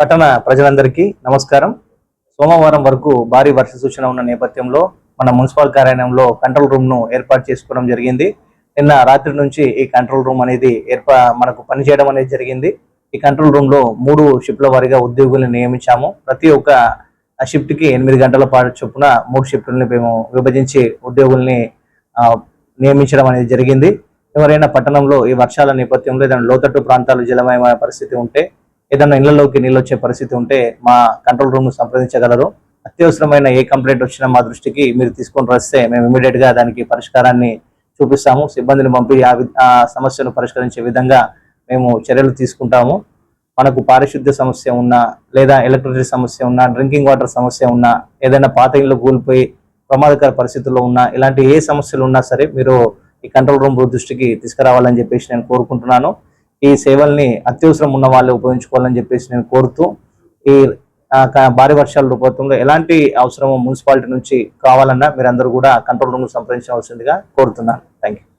పట్టణ ప్రజలందరికీ నమస్కారం. సోమవారం వరకు భారీ వర్ష సూచన ఉన్న నేపథ్యంలో మన మున్సిపల్ కార్యాలయంలో కంట్రోల్ రూమ్ను ఏర్పాటు చేసుకోవడం జరిగింది. నిన్న రాత్రి నుంచి ఈ కంట్రోల్ రూమ్ అనేది ఏర్పా మనకు పనిచేయడం అనేది జరిగింది. ఈ కంట్రోల్ రూమ్లో మూడు షిఫ్ట్ల వారీగా ఉద్యోగుల్ని నియమించాము. ప్రతి ఒక్క షిఫ్ట్కి ఎనిమిది గంటల పాటు చొప్పున మూడు షిఫ్ట్లని మేము విభజించి ఉద్యోగుల్ని నియమించడం అనేది జరిగింది. ఎవరైనా పట్టణంలో ఈ వర్షాల నేపథ్యంలో ఏదైనా లోతట్టు ప్రాంతాలు జలమయమైన పరిస్థితి ఉంటే ఏదైనా ఇళ్ళలోకి నీళ్ళు వచ్చే పరిస్థితి ఉంటే మా కంట్రోల్ రూమ్ను సంప్రదించగలరు. అత్యవసరమైన ఏ కంప్లైంట్ వచ్చినా మా దృష్టికి మీరు తీసుకొని వస్తే మేము ఇమీడియట్గా దానికి పరిష్కారాన్ని చూపిస్తాము. సిబ్బందిని పంపి ఆ వి- ఆ సమస్యను పరిష్కరించే విధంగా మేము చర్యలు తీసుకుంటాము. మనకు పారిశుద్ధ్య సమస్య ఉన్నా లేదా ఎలక్ట్రిసిటీ సమస్య ఉన్నా డ్రింకింగ్ వాటర్ సమస్య ఉన్నా ఏదైనా పాత ఇళ్ళు కూలిపోయి ప్రమాదకర పరిస్థితుల్లో ఉన్నా ఇలాంటి ఏ సమస్యలు ఉన్నా సరే మీరు ఈ కంట్రోల్ రూమ్ దృష్టికి తీసుకురావాలని చెప్పేసి నేను కోరుకుంటున్నాను. ఈ సేవల్ని అత్యవసరం ఉన్న వాళ్ళు ఉపయోగించుకోవాలని చెప్పేసి నేను కోరుతూ ఈ భారీ వర్షాల రూపంలో ఎలాంటి అవసరమో మున్సిపాలిటీ నుంచి కావాలన్నా మీరందరూ కూడా కంట్రోల్ రూమ్ సంప్రదించవలసిందిగా కోరుతున్నాను. Thank you